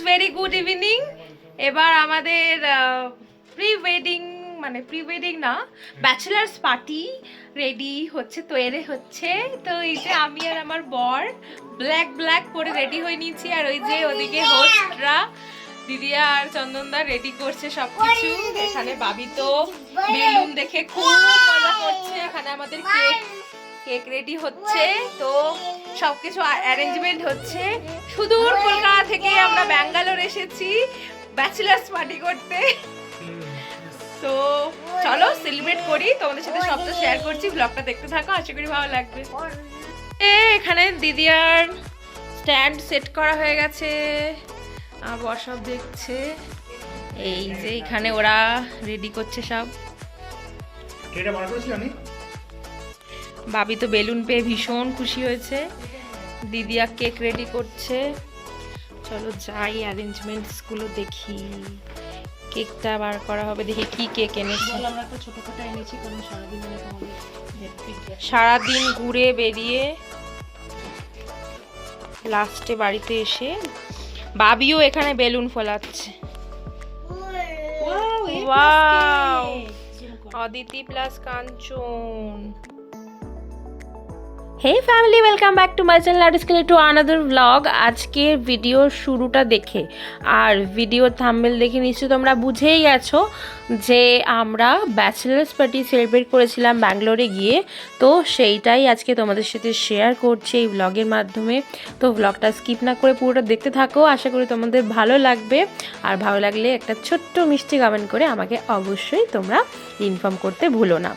Very good evening এবার আমাদের pre wedding মানে প্রি ওয়েডিং না ব্যাচেলার্স পার্টি রেডি হচ্ছে, তৈরি হচ্ছে। তো এই যে আমি আর আমার বর ব্ল্যাক ব্ল্যাক পরে রেডি হয়ে নিয়েছি, আর ওই যে ওদিকে হোস্টরা দিদিয়া আর চন্দনদা রেডি করছে সবকিছু। এখানে বাবি তো বেলুন দেখে খুব মজা করছে। এখানে আমাদের কেক কেক রেডি হচ্ছে। তো সবকিছু অ্যারেঞ্জমেন্ট হচ্ছে। সুদূর কলকাতা থেকে আমরা ব্যাঙ্গালোর এসেছি ব্যাচেলার্স পার্টি করতে। তো চলো সেলিব্রেট করি তোমাদের সাথে সবটা শেয়ার করছি ব্লগটা দেখতে থাকো আশা করি ভালো লাগবে। এ এখানে দিদি আর স্ট্যান্ড সেট করা হয়ে গেছে। আবার সব দেখছে। এই যে এখানে ওরা রেডি করছে সব। বাবি তো বেলুন পেয়ে ভীষণ খুশি হয়েছে। দিদিয়া কেক রেডি করছে। চলো যাই অ্যারেঞ্জমেন্টসগুলো দেখি। কেকটা বার করা হবে দেখি কি কেক এনেছে। আমরা একটা ছোটখাটো এনেছি কারণ সারাদিন মানে তোমাদের সারাদিন ঘুরে বেরিয়ে লাস্টে বাড়িতে এসে বাবিও এখানে balloon ফোলাচ্ছে! Aditi plus Kanchan. Hey family welcome back to my channel art স্কেলে টু আনাদার ব্লগ আজকের ভিডিওর শুরুটা দেখে। আর ভিডিও থাম্বেল দেখে নিশ্চয়ই তোমরা বুঝেই গেছো যে আমরা ব্যাচেলার্স পার্টি সেলিব্রেট করেছিলাম ব্যাঙ্গালোরে গিয়ে। তো সেইটাই আজকে তোমাদের সাথে শেয়ার করছি এই ব্লগের মাধ্যমে। তো ব্লগটা স্কিপ না করে পুরোটা দেখতে থাকো। আশা করি তোমাদের ভালো লাগবে। আর ভালো লাগলে একটা ছোট্ট মিষ্টি কমেন্ট করে আমাকে অবশ্যই তোমরা ইনফর্ম করতে ভুলো না।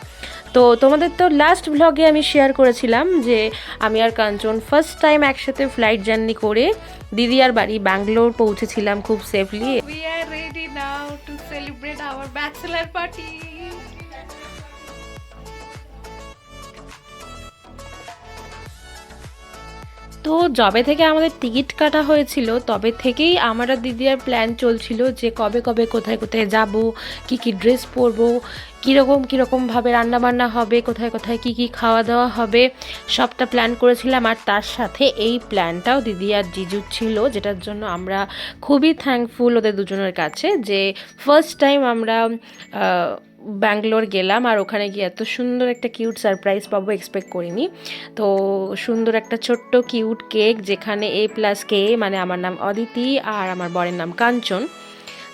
তো তোমাদের তো লাস্ট ব্লগে আমি শেয়ার করেছিলাম যে আমি আর কাঞ্চন ফার্স্ট টাইম একসাথে ফ্লাইট জার্নি করে দিদি আর বাড়ি ব্যাঙ্গালোর পৌঁছেছিলাম খুব safely we are ready now to celebrate our bachelor party তো যবে থেকে আমাদের টিকিট কাটা হয়েছিল, তবে থেকেই আমার আর প্ল্যান চলছিল যে কবে কবে কোথায় কোথায় যাব, কি কি ড্রেস পরবো, কীরকম কীরকমভাবে রান্নাবান্না হবে, কোথায় কোথায় কি কি খাওয়া দাওয়া হবে, সবটা প্ল্যান করেছিলাম। আর তার সাথে এই প্ল্যানটাও দিদি আর জিজুর ছিল, যেটার জন্য আমরা খুবই থ্যাঙ্কফুল ওদের দুজনের কাছে যে ফার্স্ট টাইম আমরা ব্যাঙ্গালোর গেলাম আর ওখানে গিয়ে এত সুন্দর একটা কিউট সারপ্রাইজ পাবো এক্সপেক্ট করিনি। তো সুন্দর একটা ছোট্ট কিউট কেক যেখানে এ প্লাস কে মানে আমার নাম অদিতি আর আমার বরের নাম কাঞ্চন।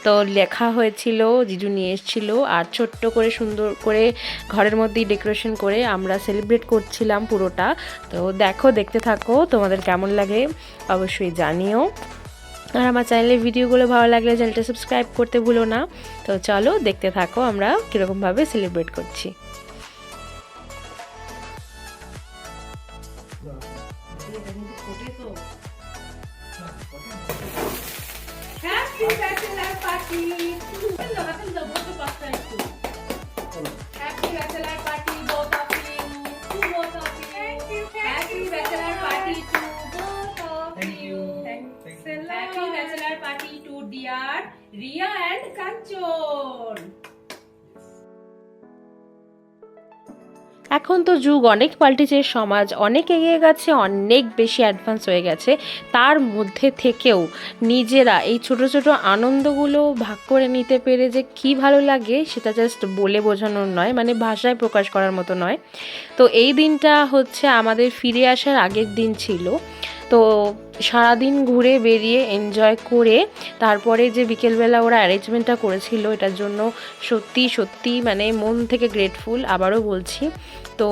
তো লেখা হয়েছিল, জিজু নিয়ে এসেছিল আর ছোট্ট করে সুন্দর করে ঘরের মধ্যেই ডেকোরেশন করে আমরা সেলিব্রেট করছিলাম পুরোটা। তো দেখো, দেখতে থাকো তোমাদের কেমন লাগে, অবশ্যই জানিও। আর আমার চ্যানেলের ভিডিওগুলো ভালো লাগলে চ্যানেলটা সাবস্ক্রাইব করতে ভুলো না। তো চলো দেখতে থাকো, আমরা কীরকমভাবে সেলিব্রেট করছি। Happy তো হ্যাপি রিয়া এন্ড কাঞ্চন। এখন তো যুগ, অনেক পাল্টেছে সমাজ, অনেক এগিয়ে গেছে, অনেক বেশি অ্যাডভান্স হয়ে গেছে। তার মধ্যে থেকেও নিজেরা এই ছোট ছোট আনন্দগুলো ভাগ করে নিতে পেরে যে কি ভালো লাগে, সেটা জাস্ট বলে বোঝানোর নয় মানে ভাষায় প্রকাশ করার মতো নয়। তো এই দিনটা হচ্ছে আমাদের ফিরে আসার আগের দিন ছিল। তো সারাদিন ঘুরে বেরিয়ে এনজয় করে তারপরে যে বিকেলবেলা ওরা অ্যারেঞ্জমেন্টটা করেছিল, এটার জন্য সত্যি সত্যি মানে মন থেকে গ্রেটফুল আবারও বলছি। তো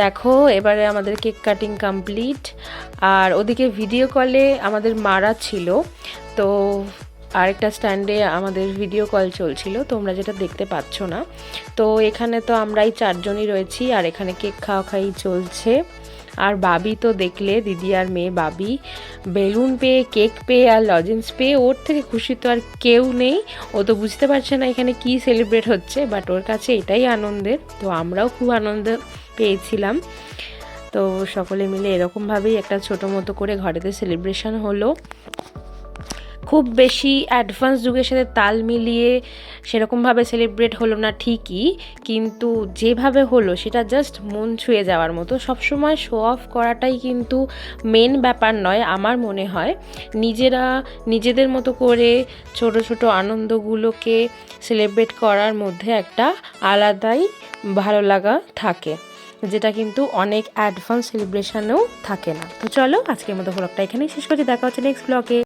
দেখো, এবারে আমাদের কেক কাটিং কমপ্লিট আর ওদিকে ভিডিও কলে আমাদের মারা ছিল। তো আরেকটা স্ট্যান্ডে আমাদের ভিডিও কল চলছিল, তোমরা যেটা দেখতে পাচ্ছ না। তো এখানে তো আমরাই চারজনই রয়েছি, আর এখানে কেক খাওয়া খাই চলছে। আর বাবি তো দেখলে, দিদি আর মেয়ে বাবি, বেলুন পেয়ে, কেক পেয়ে আর লজেন্স পেয়ে, ওর থেকে খুশি তো আর কেউ নেই। ও তো বুঝতে পারছে না এখানে কি সেলিব্রেট হচ্ছে বাট ওর কাছে এটাই আনন্দের। তো আমরাও খুব আনন্দ পেয়েছিলাম। তো সকলে মিলে এরকমভাবেই একটা ছোটো মতো করে ঘরেতে সেলিব্রেশন হলো। খুব বেশি অ্যাডভান্স যুগের সাথে তাল মিলিয়ে সেরকমভাবে সেলিব্রেট হলো না ঠিকই, কিন্তু যেভাবে হলো সেটা জাস্ট মন ছুঁয়ে যাওয়ার মতো। সবসময় শো অফ করাটাই কিন্তু মেন ব্যাপার নয় আমার মনে হয়। নিজেরা, নিজেদের মতো করে ছোট ছোট আনন্দগুলোকে সেলিব্রেট করার মধ্যে একটা আলাদাই ভালো লাগা থাকে, যেটা কিন্তু অনেক অ্যাডভান্স সেলিব্রেশনেও থাকে না। তো চলো আজকের মতো ব্লগটা এখানেই শেষ করছি দেখা হচ্ছে নেক্সট ব্লগে